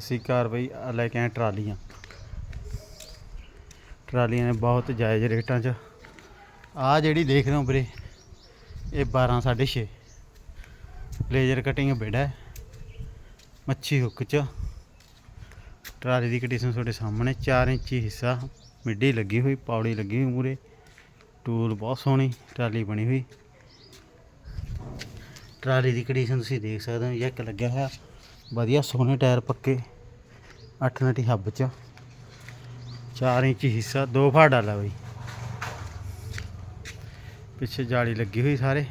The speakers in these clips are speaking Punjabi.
ਅਸੀਂ ਕਾਰਵਾਈ ਆਹ ਲੈ ਕੇ ਆਏ ਟਰਾਲੀਆਂ। ਟਰਾਲੀਆਂ ਨੇ ਬਹੁਤ ਜਾਇਜ਼ ਰੇਟਾਂ 'ਚ। ਆ ਜਿਹੜੀ ਦੇਖ ਰਹੇ ਹੋ ਵੀਰੇ, ਇਹ 12 6.5 ਲੇਜ਼ਰ ਕਟਿੰਗ ਬੇੜਾ ਹੈ, ਮੱਛੀ ਹੁੱਕ 'ਚ। ਟਰਾਲੀ ਦੀ ਕੰਡੀਸ਼ਨ ਤੁਹਾਡੇ ਸਾਹਮਣੇ 4 ਇੰਚੀ ਹਿੱਸਾ, ਮਿੱਡੀ ਲੱਗੀ ਹੋਈ, ਪੌੜੀ ਲੱਗੀ ਹੋਈ ਮੂਰੇ। ਟੂਲ ਬਹੁਤ ਸੋਹਣੀ, ਟਰਾਲੀ ਬਣੀ ਹੋਈ। ਟਰਾਲੀ ਦੀ ਕੰਡੀਸ਼ਨ ਤੁਸੀਂ ਦੇਖ ਸਕਦੇ ਹੋ ਜੈਕ ਲੱਗਿਆ ਹੋਇਆ। ਵਧੀਆ ਸੋਹਣੇ ਟਾਇਰ ਪੱਕੇ 8 ਨਟੀ ਹੱਬ ਚ। 4 ਇੰਚ ਹਿੱਸਾ, ਦੋ ਫਾੜ ਡਾਲਾ ਬਈ। ਪਿੱਛੇ ਜਾਲੀ ਲੱਗੀ ਹੋਈ ਸਾਰੇ।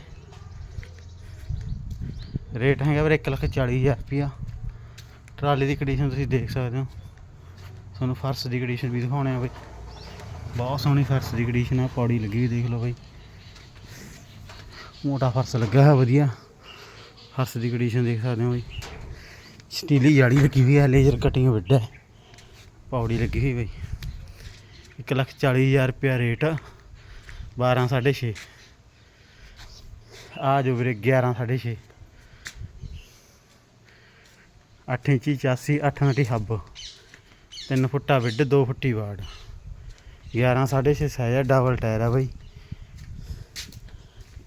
ਰੇਟ ਹੈਗਾ ਵੀਰੇ 140000 ਰੁਪਿਆ ਟਰਾਲੀ ਦੀ ਕੰਡੀਸ਼ਨ ਤੁਸੀਂ ਦੇਖ ਸਕਦੇ ਹੋ। ਤੁਹਾਨੂੰ ਫਰਸ਼ ਦੀ ਕੰਡੀਸ਼ਨ ਵੀ ਦਿਖਾਉਣੇ ਆ ਬਈ। ਬਹੁਤ ਸੋਹਣੀ ਫਰਸ਼ ਦੀ ਕੰਡੀਸ਼ਨ ਆ, ਪੌੜੀ ਲੱਗੀ ਹੋਈ ਦੇਖ ਲਓ ਬਈ। ਮੋਟਾ ਫਰਸ਼ ਲੱਗਾ ਹੋਇਆ ਵਧੀਆ। ਫਰਸ਼ ਦੀ ਕੰਡੀਸ਼ਨ ਦੇਖ ਸਕਦੇ ਹੋ ਬਈ। ਸਟੀਲੀ ਜਾਲੀ ਲੱਗੀ ਹੋਈ ਹੈ, ਲੇਜ਼ਰ ਕਟਿੰਗ ਵੱਡਾ ਹੈ ਪੌੜੀ ਲੱਗੀ ਹੋਈ ਬਈ। 140000 ਰੁਪਿਆ ਰੇਟ 12 6.5 ਆ ਜੋ ਵੀਰੇ 11 6.5 8 ਇੰਚੀ 84 8 ਨਟੀ ਹੱਬ। 3 ਫੁੱਟਾ ਵਿੱਡ 2 ਫੁੱਟੀ ਵਾੜ। 11 6.5 ਸਾਈਜ਼ ਹੈ ਡਬਲ ਟਾਇਰ ਆ ਬਈ।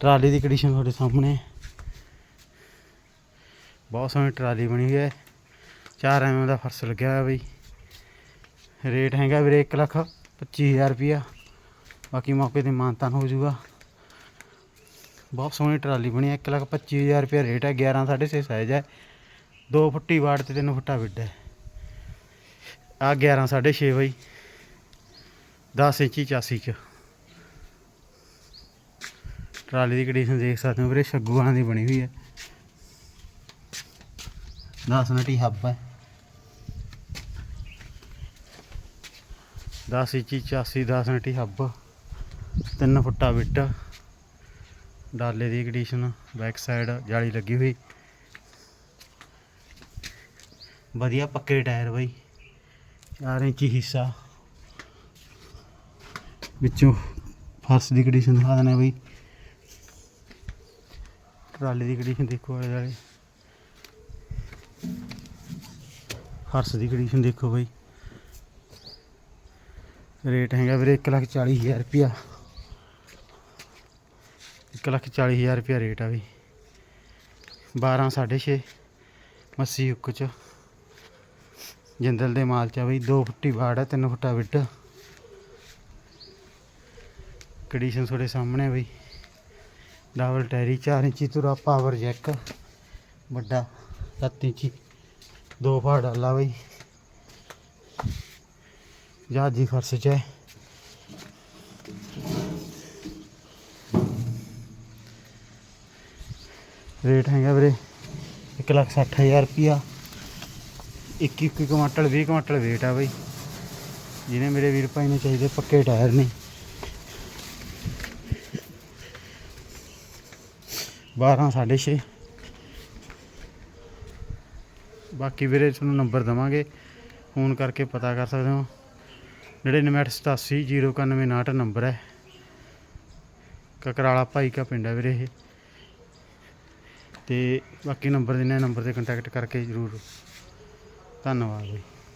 ਟਰਾਲੀ ਦੀ ਕੰਡੀਸ਼ਨ ਤੁਹਾਡੇ ਸਾਹਮਣੇ। ਬਹੁਤ ਸੋਹਣੀ ਟਰਾਲੀ ਬਣੀ ਹੋਈ ਹੈ। 4 ਐਮਐਮ ਦਾ ਫਰਸ਼ ਲੱਗਿਆ ਹੋਇਆ ਬਈ। ਰੇਟ ਹੈਗਾ ਵੀਰੇ 1 ਲੱਖ 25000 ਰੁਪਿਆ ਬਾਕੀ ਮੌਕੇ ਤੇ ਮਾਨਤਾਨ ਹੋ ਜਾਊਗਾ। ਬਹੁਤ ਸੋਹਣੀ ਟਰਾਲੀ ਬਣੀ ਹੈ। 1 ਲੱਖ 25000 ਰੁਪਿਆ ਰੇਟ ਹੈ। 11 6.5 ਸਾਈਜ਼ ਹੈ। 2 ਫੁੱਟੀ ਵਾੜ ਤੇ 3 ਫੁੱਟਾ ਵਿੱਡ ਹੈ। ਆ 11 6.5 ਬਈ। 10 ਇੰਚੀ 84 ਚ। ਟਰਾਲੀ ਦੀ ਕੰਡੀਸ਼ਨ ਦੇਖ ਸਕਦੇ ਹੋ ਵੀਰੇ। ਸ਼ੱਗੂਆਂ ਦੀ ਬਣੀ ਹੋਈ ਹੈ। 10 ਨਟੀ ਹੱਬ ਹੈ। 10 ਇੰਚੀ 84 10 ਨਟੀ ਹੱਬ 3 ਫੁੱਟਾ ਵਿੱਟ, ਡਾਲੇ ਦੀ ਕੰਡੀਸ਼ਨ ਬੈਕ ਸਾਈਡ ਜਾਲੀ ਲੱਗੀ ਹੋਈ। ਵਧੀਆ ਪੱਕੇ ਟਾਇਰ ਬਾਈ 4 ਇੰਚੀ ਹਿੱਸਾ। ਵਿੱਚੋਂ ਫਰਸ਼ ਦੀ ਕੰਡੀਸ਼ਨ ਦਿਖਾ ਦਿੰਦੇ ਬਈ। ਟਰਾਲੇ ਦੀ ਕੰਡੀਸ਼ਨ ਦੇਖੋ ਆਲੇ ਦੁਆਲੇ ਹਰਸ ਦੀ ਕੰਡੀਸ਼ਨ ਦੇਖੋ ਬਈ। ਰੇਟ ਹੈਗਾ ਵੀਰੇ 140000 ਰੁਪਿਆ 140000 ਰੁਪਿਆ ਰੇਟ ਆ ਬਈ। 12 6.5 ਮੱਸੀ ਹੁੱਕ ਚ। ਜਿੰਦਲ ਦੇ ਮਾਲ ਚ ਆ ਬਈ 2 ਫੁੱਟੀ ਬਾੜ ਹੈ 3 ਫੁੱਟਾ ਵਿੱਟ ਕੰਡੀਸ਼ਨ ਤੁਹਾਡੇ ਸਾਹਮਣੇ ਬਈ। ਡਬਲ ਟੈਰੀ 4 ਇੰਚੀ ਤੁਰਾ ਪਾਵਰ ਜੈਕ ਵੱਡਾ 7 ਇੰਚੀ। ਦੋ ਫਾੜ ਡਾਲਾ ਬਈ। ਜਹਾਜੀ ਫਰਸ਼ ਚ ਹੈ। ਰੇਟ ਹੈਗਾ ਵੀਰੇ 160000 ਰੁਪਿਆ 21 21 ਕੁਆਂਟਲ 20 ਕੁਆਂਟਲ ਵੇਟ ਆ ਬਈ। ਜਿਹਨੇ ਮੇਰੇ ਵੀਰ ਭਾਈ ਨੇ ਚਾਹੀਦੇ ਪੱਕੇ ਟਾਇਰ ਨੇ। 12 6.5 ਬਾਕੀ ਵੀਰੇ ਤੁਹਾਨੂੰ ਨੰਬਰ ਦਵਾਂਗੇ। ਫੋਨ ਕਰਕੇ ਪਤਾ ਕਰ ਸਕਦੇ ਹੋ। 9987809159 ਨੰਬਰ ਹੈ। ਕਕਰਾਲਾ ਭਾਈ ਕਾ ਪਿੰਡ ਹੈ ਵੀਰੇ ਇਹ। ਤੇ ਬਾਕੀ ਨੰਬਰ ਦਿੰਨੇ ਨੰਬਰ ਤੇ ਕੰਟੈਕਟ ਕਰਕੇ ਜ਼ਰੂਰ। ਧੰਨਵਾਦ ਜੀ।